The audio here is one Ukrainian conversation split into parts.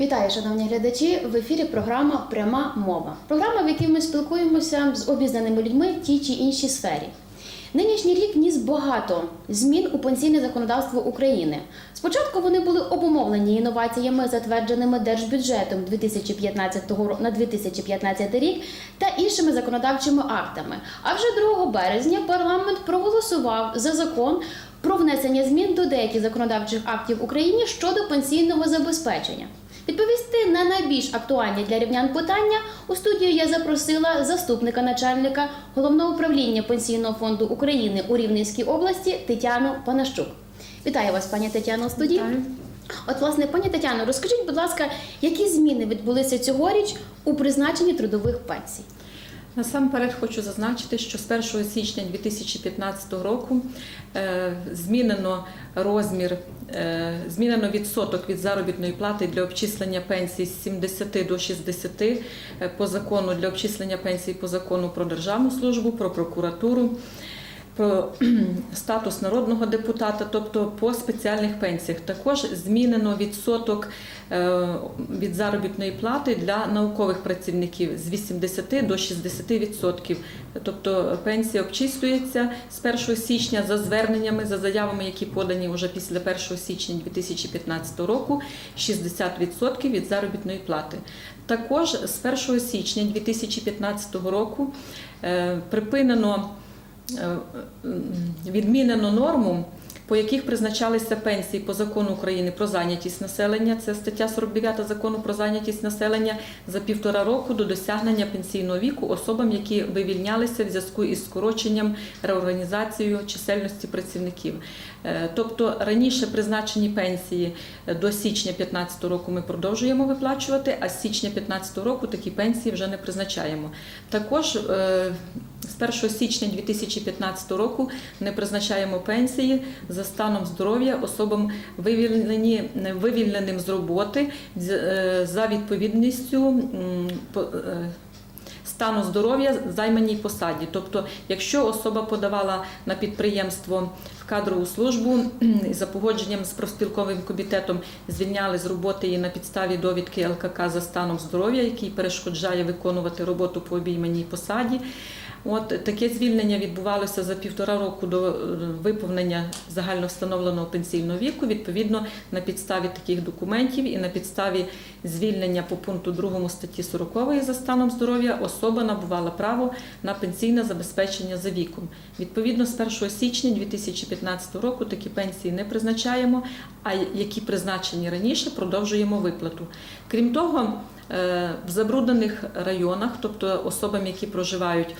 Вітаю, шановні глядачі! В ефірі програма Пряма мова. Програма, в якій ми спілкуємося з обізнаними людьми в тій чи іншій сфері. Нинішній рік ніс багато змін у пенсійне законодавство України. Спочатку вони були обумовлені інноваціями, затвердженими держбюджетом 2015 ро- на 2015 рік та іншими законодавчими актами. А вже 2 березня парламент проголосував за закон про внесення змін до деяких законодавчих актів в Україні щодо пенсійного забезпечення. Відповісти на найбільш актуальні для рівнян питання у студію я запросила заступника начальника головного управління пенсійного фонду України у Рівненській області Тетяну Панащук. Вітаю вас, пані Тетяно, у студії. Вітаю. От, власне, пані Тетяно, розкажіть, будь ласка, які зміни відбулися цьогоріч у призначенні трудових пенсій? Насамперед хочу зазначити, що з 1 січня 2015 року е, змінено розмір, е, змінено відсоток від заробітної плати для обчислення пенсій з 70 до 60 е, по закону для обчислення пенсій по закону про державну службу, про прокуратуру. Про статус народного депутата, тобто по спеціальних пенсіях, також змінено відсоток е, від заробітної плати для наукових працівників з 80 до 60 відсотків. Тобто пенсія обчислюється з 1 січня за зверненнями, за заявами, які подані вже після 1 січня 2015 року, 60% від заробітної плати. Також з 1 січня 2015 року е, припинено е, відмінено норму, по яких призначалися пенсії по закону України про зайнятість населення. Це стаття 49 закону про зайнятість населення за півтора року до досягнення пенсійного віку особам, які вивільнялися в зв'язку із скороченням реорганізацією чисельності працівників. Е, Тобто раніше призначені пенсії е, до січня 2015 року ми продовжуємо виплачувати, а з січня 2015 року такі пенсії вже не призначаємо. Також е, з 1 січня 2015 року не призначаємо пенсії за станом здоров'я особам вивільнені, вивільненим з роботи за відповідністю по- стану здоров'я займаній посаді. Тобто, якщо особа подавала на підприємство в кадрову службу за погодженням з профспілковим комітетом звільняли з роботи її на підставі довідки ЛКК за станом здоров'я, який перешкоджає виконувати роботу по обійманій посаді. От таке звільнення відбувалося за півтора року до е, виповнення загально встановленого пенсійного віку. Відповідно, на підставі таких документів і на підставі звільнення по пункту 2 статті 40 за станом здоров'я особа набувала право на пенсійне забезпечення за віком. Відповідно, з 1 січня 2015 року такі пенсії не призначаємо, а які призначені раніше, продовжуємо виплату. Крім того, е, в забруднених районах, тобто особам, які проживають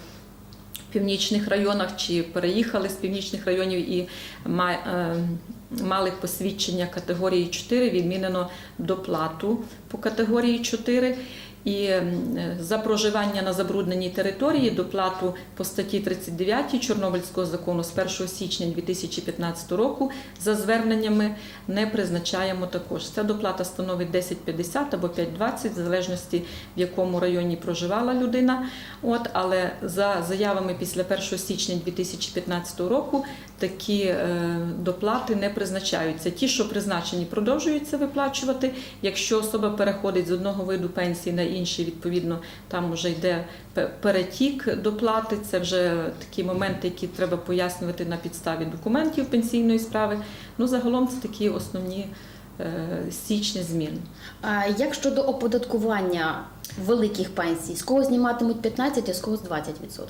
північних районах чи переїхали з північних районів і е, мали посвідчення категорії 4, відмінено доплату по категорії 4. І за проживання на забрудненій території доплату по статті 39 Чорнобильського закону з 1 січня 2015 року за зверненнями не призначаємо також. Ця доплата становить 10,50 або 5,20 в залежності в якому районі проживала людина. От, але за заявами після 1 січня 2015 року такі е, доплати не призначаються. Ті, що призначені, продовжуються виплачувати. Якщо особа переходить з одного виду пенсії на інший, відповідно, там вже йде перетік доплати. Це вже такі моменти, які треба пояснювати на підставі документів пенсійної справи. Ну, загалом це такі основні е, січні зміни. А як щодо оподаткування великих пенсій, з кого зніматимуть 15, а з кого з 20%?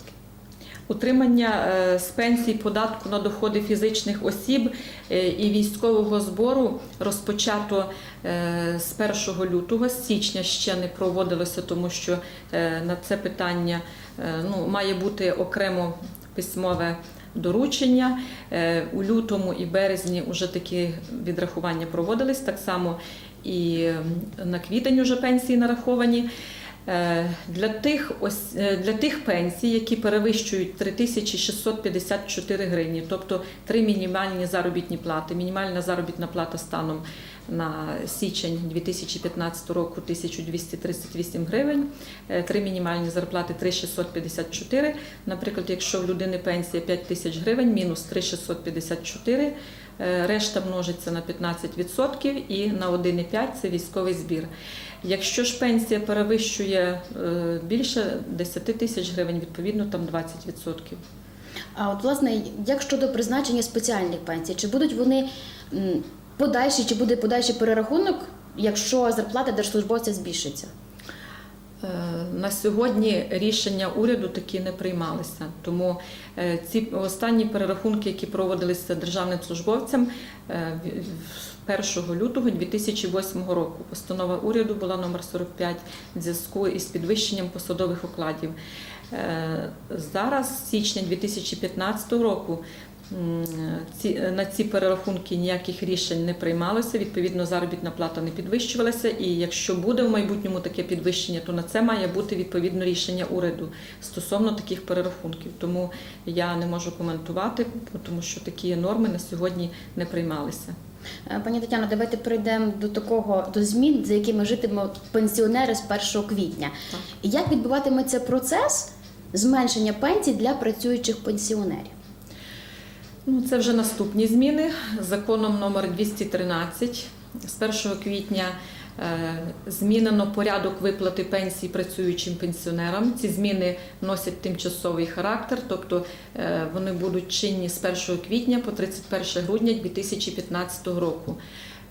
Утримання е, з пенсій податку на доходи фізичних осіб е, і військового збору розпочато е, з 1 лютого, з січня ще не проводилося, тому що на це питання ну, має бути окремо письмове. Доручення у лютому і березні вже такі відрахування проводились. Так само і на квітень вже пенсії нараховані. Е, Для тих, е, для тих пенсій, які перевищують 3654 гривні, тобто три мінімальні заробітні плати. Мінімальна заробітна плата станом на січень 2015 року 1238 гривень, Е, три мінімальні зарплати 3654. Наприклад, якщо в людини пенсія 5 тисяч гривень, мінус 3654, е, решта множиться на 15% і на 1,5 це військовий збір. Якщо ж пенсія перевищує е, більше 10 тисяч гривень, відповідно там 20%. А от власне, як щодо призначення спеціальних пенсій, чи будуть вони подальші, чи буде подальший перерахунок, якщо зарплата держслужбовця збільшиться? Е, На сьогодні рішення уряду такі не приймалися, тому е, ці останні перерахунки, які проводилися державним службовцям е, в- в 1 лютого 2008 року. Постанова уряду була номер 45 в зв'язку із підвищенням посадових окладів. Е, Зараз, з січня 2015 року, на ці перерахунки ніяких рішень не приймалося. Відповідно, заробітна плата не підвищувалася. І якщо буде в майбутньому таке підвищення, то на це має бути відповідно рішення уряду стосовно таких перерахунків. Тому я не можу коментувати, тому що такі норми на сьогодні не приймалися. Е, Пані Тетяно, давайте перейдемо до такого до змін, за якими житимуть пенсіонери з 1 квітня. Так. Як відбуватиметься процес зменшення пенсій для працюючих пенсіонерів? Ну, це вже наступні зміни. Законом номер 213 з 1 квітня е, змінено порядок виплати пенсій працюючим пенсіонерам. Ці зміни носять тимчасовий характер, тобто е, вони будуть чинні з 1 квітня по 31 грудня 2015 року.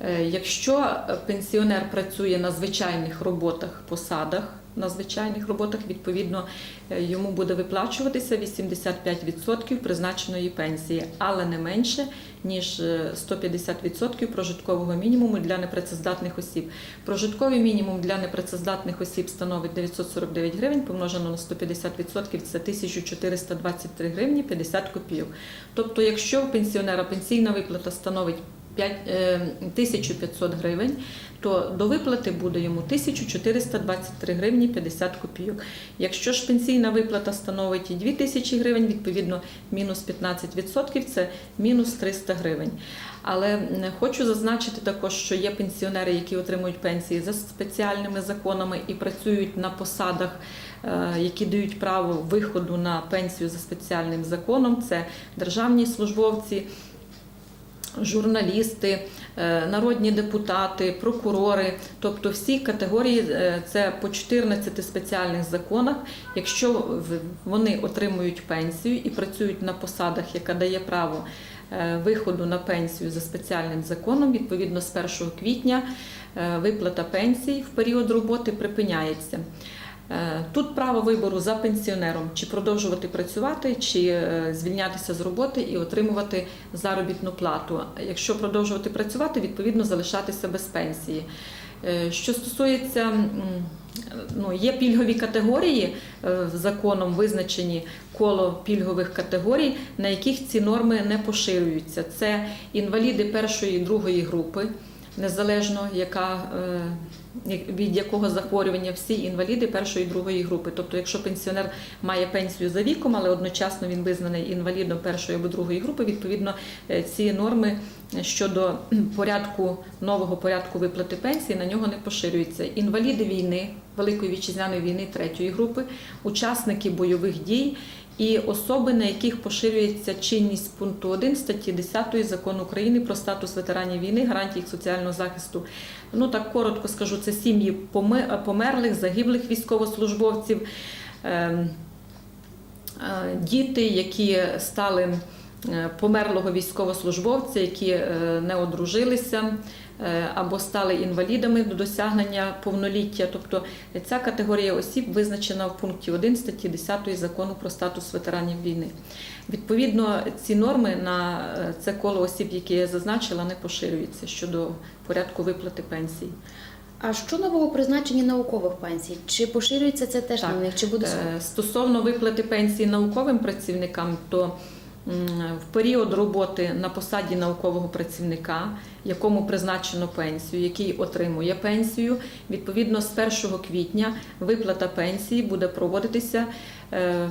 Е, Якщо пенсіонер працює на звичайних роботах, посадах, на звичайних роботах, відповідно, е, йому буде виплачуватися 85% призначеної пенсії, але не менше, ніж е, 150% прожиткового мінімуму для непрацездатних осіб. Прожитковий мінімум для непрацездатних осіб становить 949 гривень, помножено на 150% це 1423 гривні 50 копійок. Тобто, якщо у пенсіонера пенсійна виплата становить 5, е, 1500 гривень, то до виплати буде йому 1423 гривні 50 копійок. Якщо ж пенсійна виплата становить 2000 гривень, відповідно мінус 15% це мінус 300 гривень. Але хочу зазначити також, що є пенсіонери, які отримують пенсії за спеціальними законами і працюють на посадах, е, які дають право виходу на пенсію за спеціальним законом. Це державні службовці, журналісти, народні депутати, прокурори, тобто всі категорії е, це по 14 спеціальних законах. Якщо вони отримують пенсію і працюють на посадах, яка дає право е, виходу на пенсію за спеціальним законом, відповідно з 1 квітня е, виплата пенсій в період роботи припиняється. Е, Тут право вибору за пенсіонером, чи продовжувати працювати, чи е, звільнятися з роботи і отримувати заробітну плату. Якщо продовжувати працювати, відповідно залишатися без пенсії. Е, Що стосується ну, є пільгові категорії законом визначені коло пільгових категорій, на яких ці норми не поширюються. Це інваліди першої і другої групи, незалежно яка. е, від якого захворювання всі інваліди першої і другої групи. Тобто, якщо пенсіонер має пенсію за віком, але одночасно він визнаний інвалідом першої або другої групи, відповідно е, ці норми щодо порядку нового порядку виплати пенсії на нього не поширюються. Інваліди війни, Великої вітчизняної війни третьої групи, учасники бойових дій. І особи, на яких поширюється чинність пункту 1 статті 10 закону України про статус ветеранів війни, гарантії їх соціального захисту. Ну так коротко скажу, це сім'ї померлих, загиблих військовослужбовців, ем, е, діти, які стали померлого військовослужбовця, які е, не одружилися е, або стали інвалідами до досягнення повноліття. Тобто ця категорія осіб визначена в пункті 1 статті 10 закону про статус ветеранів війни. Відповідно, ці норми на е, це коло осіб, які я зазначила, не поширюються щодо порядку виплати пенсій. А що нового призначення наукових пенсій? Чи поширюється це теж Так. на них? Чи буде Е, Стосовно виплати пенсії науковим працівникам, то в період роботи на посаді наукового працівника, якому призначено пенсію, який отримує пенсію, відповідно з 1 квітня виплата пенсії буде проводитися е,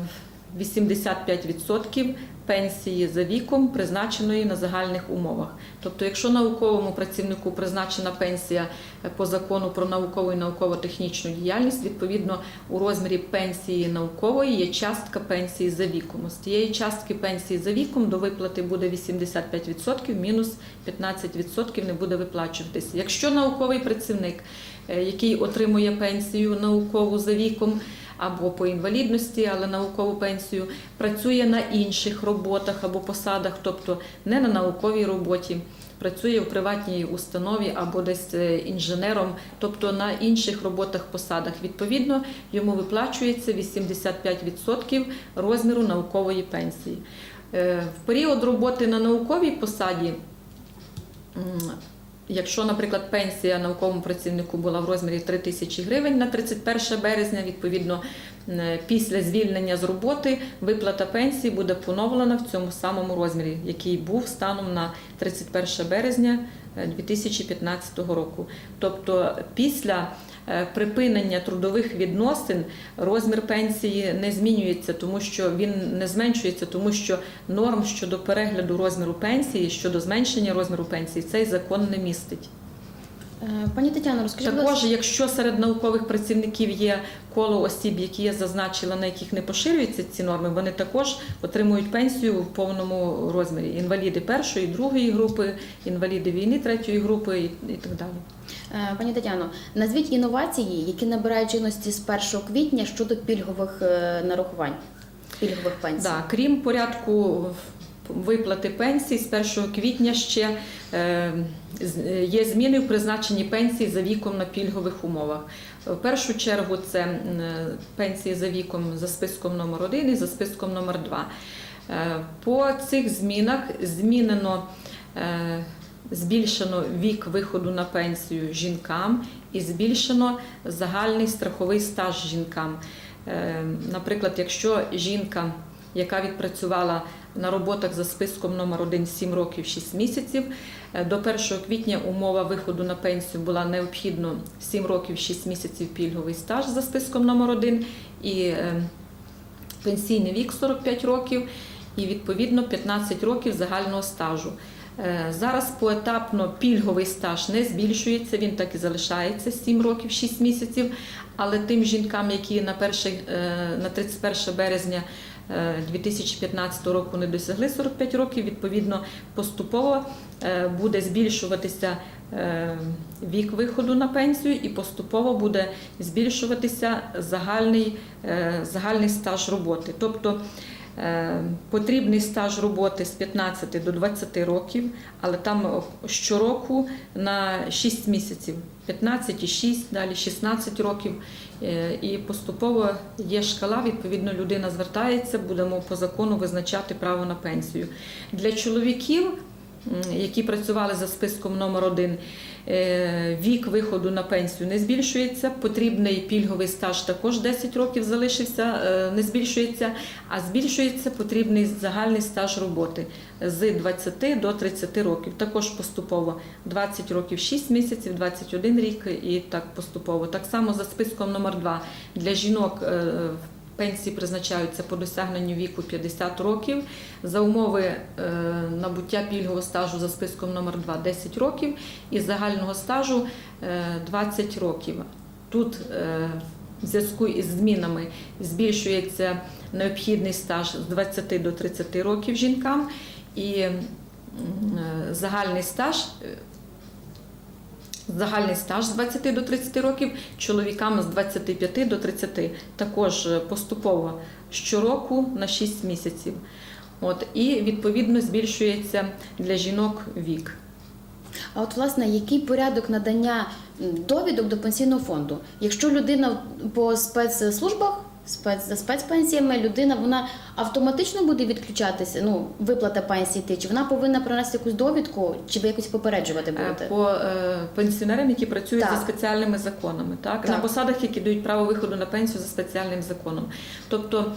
85% пенсії за віком, призначеної на загальних умовах. Тобто, якщо науковому працівнику призначена пенсія е, по закону про наукову і науково-технічну діяльність, відповідно у розмірі пенсії наукової є частка пенсії за віком. З тієї частки пенсії за віком до виплати буде 85%, мінус 15% не буде виплачуватися. Якщо науковий працівник, е, який отримує пенсію наукову за віком, або по інвалідності, але наукову пенсію, працює на інших роботах або посадах, тобто не на науковій роботі, працює в приватній установі або десь е, інженером, тобто на інших роботах посадах. Відповідно, йому виплачується 85% розміру наукової пенсії. Е, В період роботи на науковій посаді Якщо, наприклад, пенсія науковому працівнику була в розмірі 3 тисячі гривень на 31 березня, відповідно, е, після звільнення з роботи виплата пенсії буде поновлена в цьому самому розмірі, який був станом на 31 березня е, 2015 року. Тобто, після е, припинення трудових відносин розмір пенсії не змінюється, тому що він не зменшується, тому що норм щодо перегляду розміру пенсії, щодо зменшення розміру пенсії, цей закон не містить. Е, Пані Тетяно, розкажіть, будь Також, якщо серед наукових працівників є коло осіб, які я зазначила, на яких не поширюються ці норми, вони також отримують пенсію в повному розмірі. Інваліди першої, другої групи, інваліди війни третьої групи і так далі. Е, пані Тетяно, назвіть інновації, які набирають чинності з 1 квітня щодо пільгових е, нарахувань, пільгових пенсій. Да, крім порядку виплати пенсій, з 1 квітня ще е, є зміни в призначенні пенсій за віком на пільгових умовах. В першу чергу це пенсії за віком за списком номер 1 і за списком номер 2. Е, По цих змінах змінено збільшено вік виходу на пенсію жінкам і збільшено загальний страховий стаж жінкам. Е, Наприклад, якщо жінка, яка відпрацювала на роботах за списком номер 1 7 років 6 місяців, е, до 1 квітня умова виходу на пенсію була необхідно 7 років 6 місяців пільговий стаж за списком номер 1 і е, пенсійний вік 45 років і відповідно 15 років загального стажу. Е, Зараз поетапно пільговий стаж не збільшується, він так і залишається 7 років 6 місяців. Але тим жінкам, які на, перший, е, на 31 березня е, 2015 року не досягли 45 років, відповідно поступово е, буде збільшуватися е, вік виходу на пенсію і поступово буде збільшуватися загальний, е, загальний стаж роботи. Тобто Е, Потрібний стаж роботи з 15 до 20 років, але там щороку на 6 місяців, 15 і 6, далі 16 років. Е, І поступово є шкала, відповідно, людина звертається, будемо по закону визначати право на пенсію. Для чоловіків, які працювали за списком номер 1 вік виходу на пенсію не збільшується, потрібний пільговий стаж також 10 років залишився, е, не збільшується, а збільшується потрібний загальний стаж роботи з 20 до 30 років. Також поступово 20 років 6 місяців, 21 рік і так поступово. Так само за списком номер 2 для жінок. Е, Пенсії призначаються по досягненню віку 50 років. За умови е, набуття пільгового стажу за списком номер 2 10 років і загального стажу е, 20 років. Тут е, в зв'язку із змінами збільшується необхідний стаж з 20 до 30 років жінкам і е, загальний стаж. Загальний стаж з 20 до 30 років, чоловікам з 25 до 30. Також е, поступово щороку на 6 місяців. От, і відповідно збільшується для жінок вік. А от власне, який порядок надання довідок до пенсійного фонду? Якщо людина по спецслужбах, спец, за спецпенсіями, людина вона автоматично буде відключатися, ну, виплата пенсії ти чи вона повинна принести якусь довідку, чи ви якось попереджувати Е, будете? По е, пенсіонерам, які працюють Так. за спеціальними законами, так? Так. на посадах, які дають право виходу на пенсію за спеціальним законом. Тобто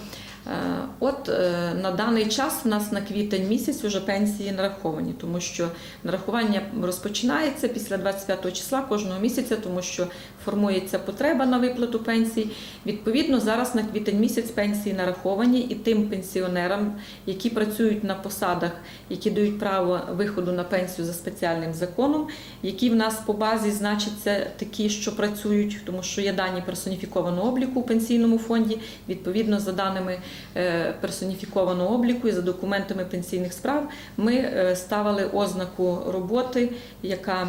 От е, на даний час у нас на квітень місяць вже пенсії нараховані, тому що нарахування розпочинається після 25 числа кожного місяця, тому що формується потреба на виплату пенсій. Відповідно, зараз на квітень місяць пенсії нараховані і тим пенсіонерам, які працюють на посадах, які дають право виходу на пенсію за спеціальним законом, які в нас по базі значаться такі, що працюють, тому що є дані персоніфікованого обліку у пенсійному фонді. Відповідно, за даними е, персоніфікованого обліку і за документами пенсійних справ, ми е, ставили ознаку роботи, яка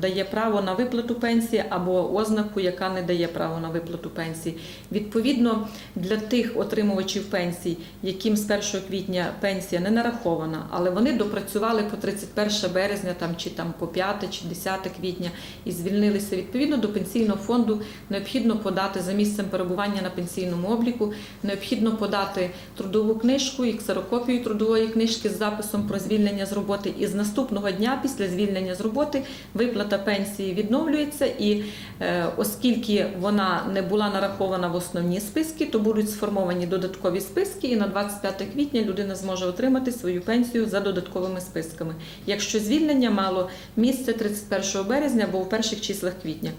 дає право на виплату пенсії, або ознаку, яка не дає право на виплату пенсії. Відповідно, для тих отримувачів пенсій, яким з 1 квітня пенсія не нарахована, але вони допрацювали по 31 березня там, чи там по 5 чи 10 квітня і звільнилися відповідно до пенсійного фонду, необхідно подати за місцем перебування на пенсійному обліку, необхідно подати трудову книжку і ксерокопію трудової книжки з записом про звільнення з роботи. І з наступного дня, після звільнення з роботи, виплата пенсії відновлюється. І е, оскільки вона не була нарахована в основні списки, то будуть сформовані додаткові списки, і на 25 квітня людина зможе отримати свою пенсію за додатковими списками. Якщо звільнення мало місце 31 березня або в перших числах квітня.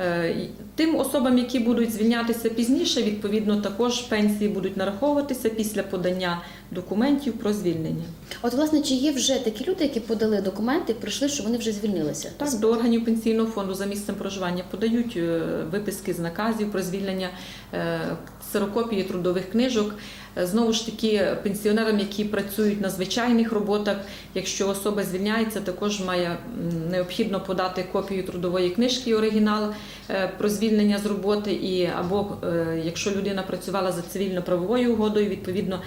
Е, Тим особам, які будуть звільнятися пізніше, відповідно також пенсії будуть нараховуватися після подання документів про звільнення. От, власне, чи є вже такі люди, які подали документи, прийшли, що вони вже звільнилися? Так, до органів пенсійного фонду за місцем проживання подають е, виписки з наказів про звільнення, е, ксерокопії трудових книжок. Е, Знову ж таки, пенсіонерам, які працюють на звичайних роботах, якщо особа звільняється, також має необхідно подати копію трудової книжки, оригінал е, про звільнення з роботи, і або е, якщо людина працювала за цивільно-правовою угодою, відповідно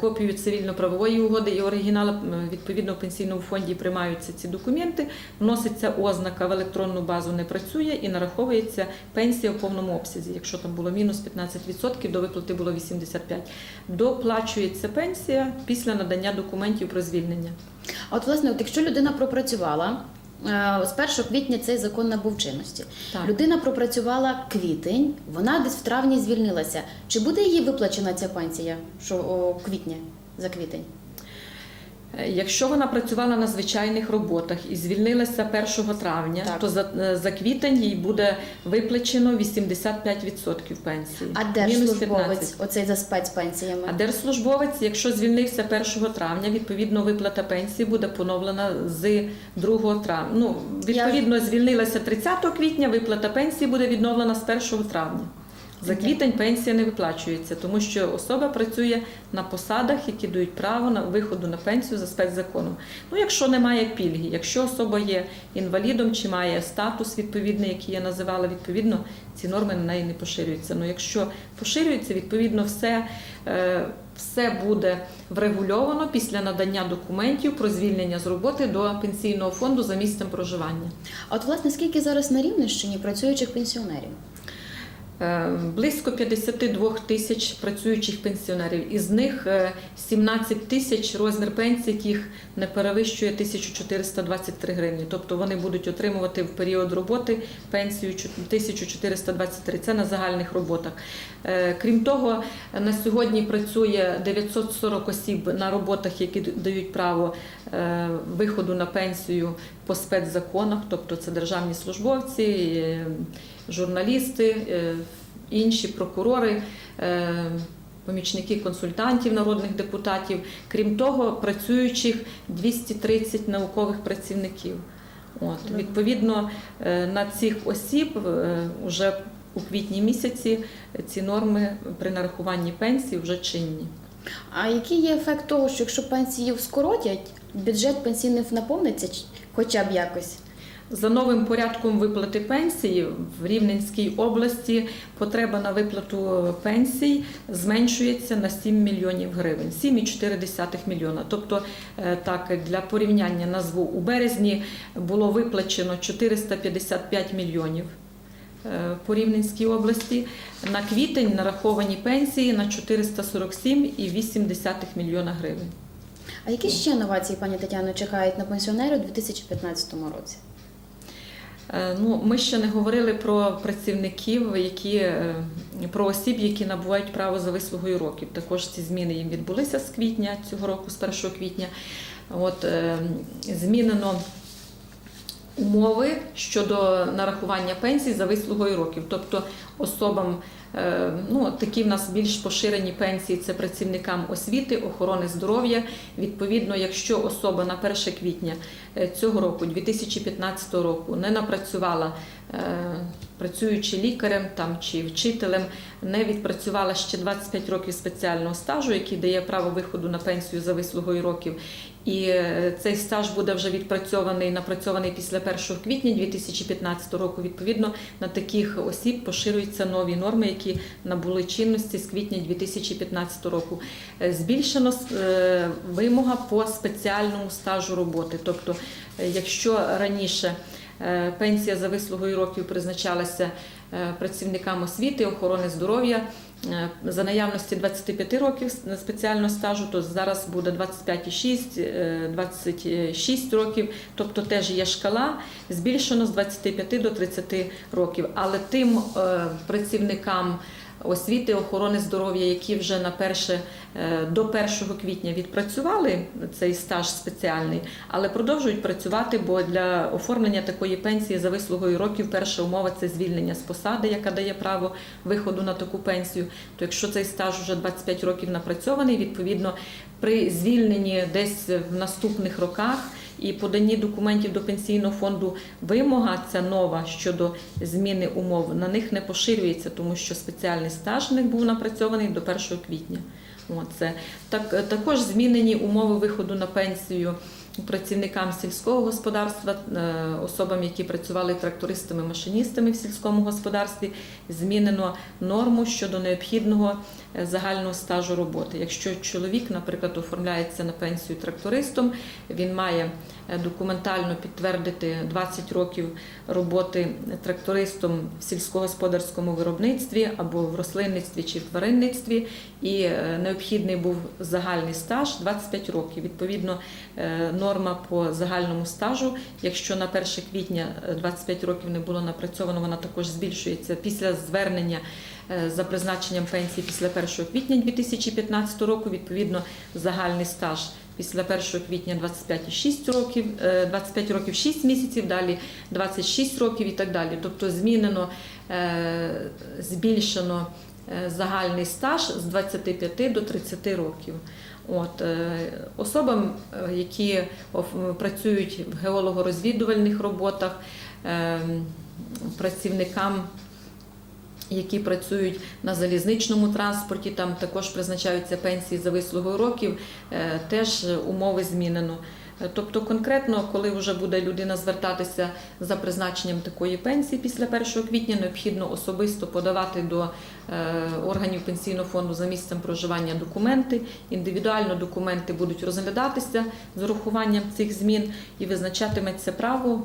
копію цивільно-правової угоди і оригінал відповідно в пенсійному фонді приймаються ці документи, вноситься ознака в електронну базу не працює і нараховується пенсія в повному обсязі. Якщо там було мінус 15%, до виплати було 85%. Доплачується пенсія після надання документів про звільнення. А от, власне, от якщо людина пропрацювала. е, З 1 квітня цей закон набув чинності. Так. Людина пропрацювала квітень, вона десь в травні звільнилася. Чи буде їй виплачена ця пенсія, що о, квітня за квітень? Е, Якщо вона працювала на звичайних роботах і звільнилася 1 травня, Так. то за, е, за квітень їй буде виплачено 85% пенсії. А держслужбовець, оцей за спецпенсіями? А держслужбовець, якщо звільнився 1 травня, відповідно виплата пенсії буде поновлена з 2 травня. Ну, відповідно, звільнилася 30 квітня, виплата пенсії буде відновлена з 1 травня. За квітень пенсія не виплачується, тому що особа працює на посадах, які дають право на виходу на пенсію за спецзаконом. Ну, якщо немає пільги, якщо особа є інвалідом чи має статус відповідний, який я називала, відповідно ці норми на неї не поширюються. Ну, якщо поширюється, відповідно, все, е, все буде врегульовано після надання документів про звільнення з роботи до пенсійного фонду за місцем проживання. А от, власне, скільки зараз на Рівненщині працюючих пенсіонерів? Е, Близько 52 тисяч працюючих пенсіонерів. Із них е, 17 тисяч розмір пенсій, яких не перевищує 1423 гривні. Тобто вони будуть отримувати в період роботи пенсію чу- 1423. Це на загальних роботах. Е, Крім того, на сьогодні працює 940 осіб на роботах, які дають право е, виходу на пенсію по спецзаконах, тобто це державні службовці. Журналісти, е, інші прокурори, е, помічники консультантів народних депутатів. Крім того, працюючих 230 наукових працівників. От, відповідно, е, на цих осіб вже у квітні місяці ці норми при нарахуванні пенсії вже чинні. А який є ефект того, що якщо пенсії скоротять, бюджет пенсійний наповниться хоча б якось? За новим порядком виплати пенсії в Рівненській області потреба на виплату пенсій зменшується на 7 мільйонів гривень, 7,4 мільйона. Тобто, е, так для порівняння назву у березні було виплачено 455 мільйонів. е, По Рівненській області на квітень нараховані пенсії на 447,8 мільйона гривень. А які ще новації, пані Тетяно, чекають на пенсіонерів у 2015 році? Е, Ну, ми ще не говорили про працівників, які е, про осіб, які набувають право за вислугою років. Також ці зміни їм відбулися з квітня цього року, з 1 квітня. От е, змінено умови щодо нарахування пенсій за вислугою років. Тобто особам, е, ну такі в нас більш поширені пенсії це працівникам освіти, охорони здоров'я. Відповідно, якщо особа на 1 квітня е, цього року, 2015 року, не напрацювала. Працюючи лікарем там чи вчителем, не відпрацювала ще 25 років спеціального стажу, який дає право виходу на пенсію за вислугою років, і е, цей стаж буде вже відпрацьований, напрацьований після 1 квітня 2015 року. Відповідно, на таких осіб поширюються нові норми, які набули чинності з квітня 2015 року. Е, Збільшено е, вимога по спеціальному стажу роботи. Тобто, якщо раніше пенсія за вислугою років призначалася е, працівникам освіти, охорони здоров'я. Е, За наявності 25 років спеціального стажу, то зараз буде 25,6, е, 26 років, тобто теж є шкала, збільшено з 25 до 30 років. Але тим е, працівникам освіти, охорони здоров'я, які вже на перше, е, до 1 квітня відпрацювали цей стаж спеціальний, але продовжують працювати, бо для оформлення такої пенсії за вислугою років перша умова це звільнення з посади, яка дає право виходу на таку пенсію. То якщо цей стаж вже 25 років напрацьований, відповідно при звільненні десь в наступних роках і поданні документів до пенсійного фонду вимога ця нова щодо зміни умов на них не поширюється, тому що спеціальний стаж в них був напрацьований до 1 квітня. Оце. Так, також змінені умови виходу на пенсію працівникам сільського господарства, е, особам, які працювали трактористами, машиністами в сільському господарстві, змінено норму щодо необхідного е, загального стажу роботи. Якщо чоловік, наприклад, оформляється на пенсію трактористом, він має е, документально підтвердити 20 років роботи трактористом в сільськогосподарському виробництві або в рослинництві чи в тваринництві, і необхідний був загальний стаж 25 років. Відповідно, е, норма по загальному стажу, якщо на 1 квітня е, 25 років не було напрацьовано, вона також збільшується після звернення е, за призначенням пенсії після 1 квітня 2015 року. Відповідно, загальний стаж після 1 квітня 25,6 років, е, 25 років 6 місяців, далі 26 років і так далі. Тобто змінено, е, збільшено е, загальний стаж з 25 до 30 років. От, е, особам, е, які працюють в геолого-розвідувальних роботах, е, працівникам які працюють на залізничному транспорті, там також призначаються пенсії за вислугу років, е, теж умови змінено. Е, Тобто конкретно, коли вже буде людина звертатися за призначенням такої пенсії після 1 квітня, необхідно особисто подавати до е, органів пенсійного фонду за місцем проживання документи. Індивідуально документи будуть розглядатися з урахуванням цих змін і визначатиметься право,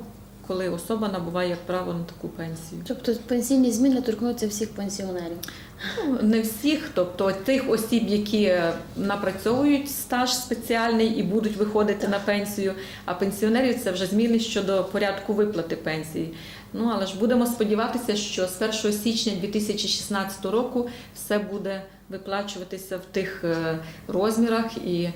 коли особа набуває право на таку пенсію. Тобто пенсійні зміни торкнуться всіх пенсіонерів. Ну, Не всіх, тобто тих осіб, які е, напрацьовують стаж спеціальний і будуть виходити на пенсію, а пенсіонерів це вже зміни щодо порядку виплати пенсії. Ну але ж будемо сподіватися, що з 1 січня 2016 року все буде виплачуватися в тих е, розмірах і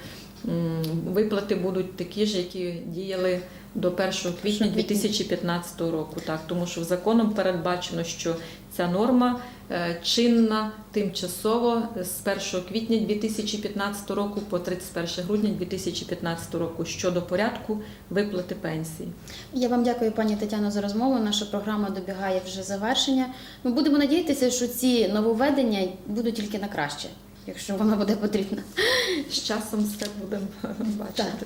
виплати будуть такі ж, які діяли до 1 квітня 2015 року. Так, тому що законом передбачено, що ця норма е, чинна тимчасово з 1 квітня 2015 року по 31 грудня 2015 року щодо порядку виплати пенсії. Я вам дякую, пані Тетяно, за розмову. Наша програма добігає вже завершення. Ми будемо надіятися, що ці нововведення будуть тільки на краще, якщо вона буде потрібна. З часом все будемо бачити.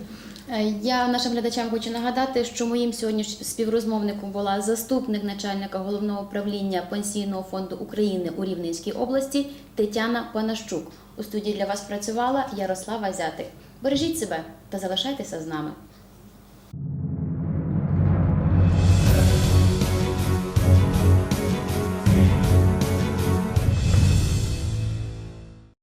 Е, Я нашим глядачам хочу нагадати, що моїм сьогоднішнім співрозмовником була заступник начальника головного управління Пенсійного фонду України у Рівненській області Тетяна Панащук. У студії для вас працювала Ярослава Зятик. Бережіть себе та залишайтеся з нами.